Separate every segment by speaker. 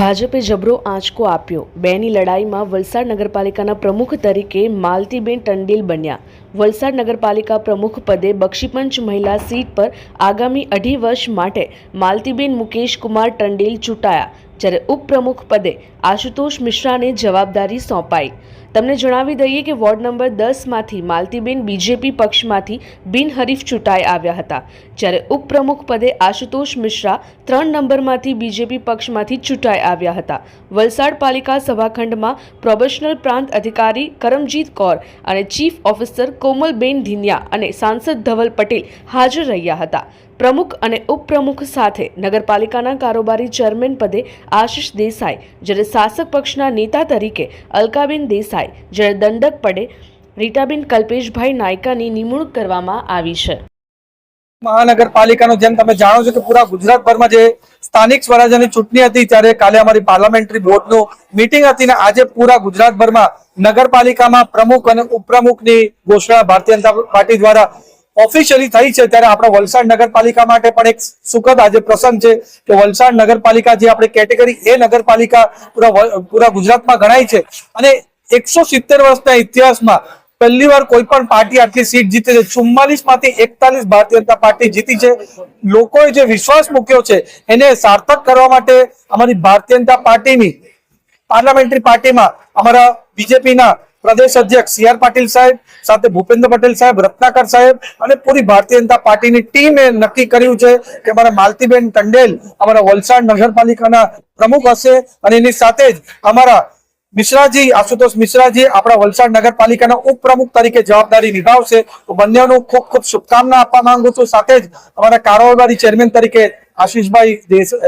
Speaker 1: ભાજપે જબરો આંચકો આપ્યો. બેની લડાઈમાં વલસાડ નગરપાલિકાના પ્રમુખ તરીકે માલતીબેન ટંડેલ બન્યા. વલસાડ નગરપાલિકા પ્રમુખ પદે બક્ષીપંચ મહિલા સીટ પર આગામી અઢી વર્ષ માટે માલતીબેન મુકેશ કુમાર ટંડેલ ચૂંટાયા, જ્યારે ઉપપ્રમુખ પદે આશુતોષ મિશ્રાને જવાબદારી સોંપાઈ. તમને જણાવી દઈએ કે વોર્ડ નંબર દસમાંથી માલતીબેન બીજેપી પક્ષમાંથી બિનહરીફ ચૂંટાઈ આવ્યા હતા. જ્યારે ઉપપ્રમુખ પદે આશુતોષ મિશ્રા ત્રણ નંબરમાંથી બીજેપી પક્ષમાંથી ચૂંટાઈ આવ્યા હતા. વલસાડ પાલિકા સભાખંડમાં પ્રોબેશનલ પ્રાંત અધિકારી કરમજીત કૌર અને ચીફ ઓફિસર કોમલબેન ધિનિયા અને સાંસદ ધવલ પટેલ હાજર રહ્યા હતા. પ્રમુખ અને ઉપપ્રમુખ સાથે નગરપાલિકાના કારોબારી ચેરમેન પદે આશિષ દેસાઈ, જ્યારે શાસક પક્ષના નેતા તરીકે અલકાબેન દેસાઈ જ્યારે દંડક પડે, રીટાબેન કલ્પેશભાઈ નાયકાની નિમણૂક કરવામાં આવી છે.
Speaker 2: મહાનગરપાલિકાનો જેમ તમે જાણો છો કે પૂરા ગુજરાતભરમાં જે સ્થાનિક સ્વરાજ્યની ચૂંટણી હતી, ત્યારે કાલે અમારી પાર્લામેન્ટરી બોર્ડનું મીટિંગ હતી ને આજે પૂરા ગુજરાતભરમાં નગરપાલિકામાં પ્રમુખ અને ઉપપ્રમુખની ઘોષણા ભારતીય જનતા પાર્ટી દ્વારા ઓફિશિયલી થઈ છે. ત્યારે આપણા વલસાડ નગરપાલિકા માટે પણ એક સુખદ આજે પ્રસંગ છે કે વલસાડ નગરપાલિકા જે આપણે કેટેગરી એ નગરપાલિકા પૂરા પૂરા ગુજરાતમાં ગણાય છે. અને એકસો સિત્તેર વર્ષના ઇતિહાસમાં પહેલી વાર કોઈ પણ પાર્ટી આટલી સીટ જીતી છે. ચુમ્માલીસમાંથી એકતાલીસ ભારતીય જનતા પાર્ટી જીતી છે. લોકોએ જે વિશ્વાસ મૂક્યો છે, એને સાર્થક કરવા માટે અમારી ભારતીય જનતા પાર્ટીની પાર્લામેન્ટરી પાર્ટીમાં અમારા બીજેપીના પ્રદેશ અધ્યક્ષ સી આર પાટીલ સાહેબ, સાથે ભૂપેન્દ્ર પટેલ સાહેબ, રત્નાકર સાહેબ અને પૂરી ભારતીય જનતા પાર્ટીની ટીમે નક્કી કર્યું છે કે અમારા માલતીબેન ટંડેલ, અમારા વલસાડ નગરપાલિકાના પ્રમુખ હશે અને એની સાથે જ અમારા મિશ્રાજી, આશુતોષ મિશ્રાજી આપણા વલસાડ નગરપાલિકાના ઉપપ્રમુખ તરીકે જવાબદારી નિભાવશે. તો બંનેનું ખૂબ ખૂબ શુભકામના આપવા માંગુ છું. સાથે જ અમારા કારોબારી ચેરમેન તરીકે આશીષભાઈ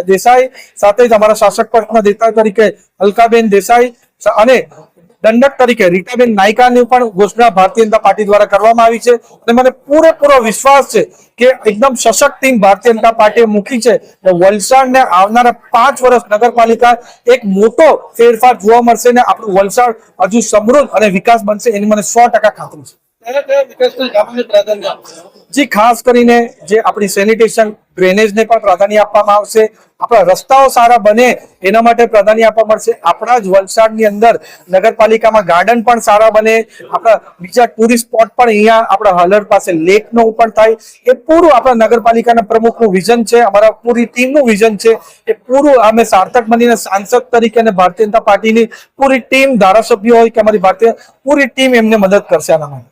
Speaker 2: દેસાઈ, સાથે જ અમારા શાસક પક્ષના નેતા તરીકે અલકાબેન દેસાઈ, અને દંડક તરીકે રીટાબેન નાયકાની પણ ઘોષણા ભારતીય જનતા પાર્ટી દ્વારા કરવામાં આવી છે. અને મને પૂરેપૂરો વિશ્વાસ છે કે એકદમ સશક્ત ટીમ ભારતીય જનતા પાર્ટીએ મૂકી છે અને વલસાડને આવનારા પાંચ વર્ષ નગરપાલિકા એક મોટો ફેરફાર જોવા મળશે ને આપણું વલસાડ હજુ સમૃદ્ધ અને વિકાસ બનશે એની મને સો ટકા ખાતરી છે. જી, ખાસ કરીને જે આપણી સેનિટેશન ડ્રેનેજને પણ પ્રાધાન્ય આપવામાં આવશે, આપણા રસ્તાઓ સારા બને એના માટે પ્રાધાન્ય આપવા મળશે. આપણા જ વલસાડની અંદર નગરપાલિકામાં ગાર્ડન પણ સારા બને. આપણા બીજા ટુરિસ્ટ સ્પોટ પણ અહીંયા આપણા હલર પાસે લેકનો પણ થાય. એ પૂરું આપણા નગરપાલિકાના પ્રમુખનું વિઝન છે, અમારા પૂરી ટીમનું વિઝન છે. એ પૂરું અમે સાર્થક બનીને સાંસદ તરીકે અને ભારતીય જનતા પાર્ટીની પૂરી ટીમ ધારાસભ્યો હોય કે અમારી ભારતીય, પૂરી ટીમ એમને મદદ કરશે આના માટે.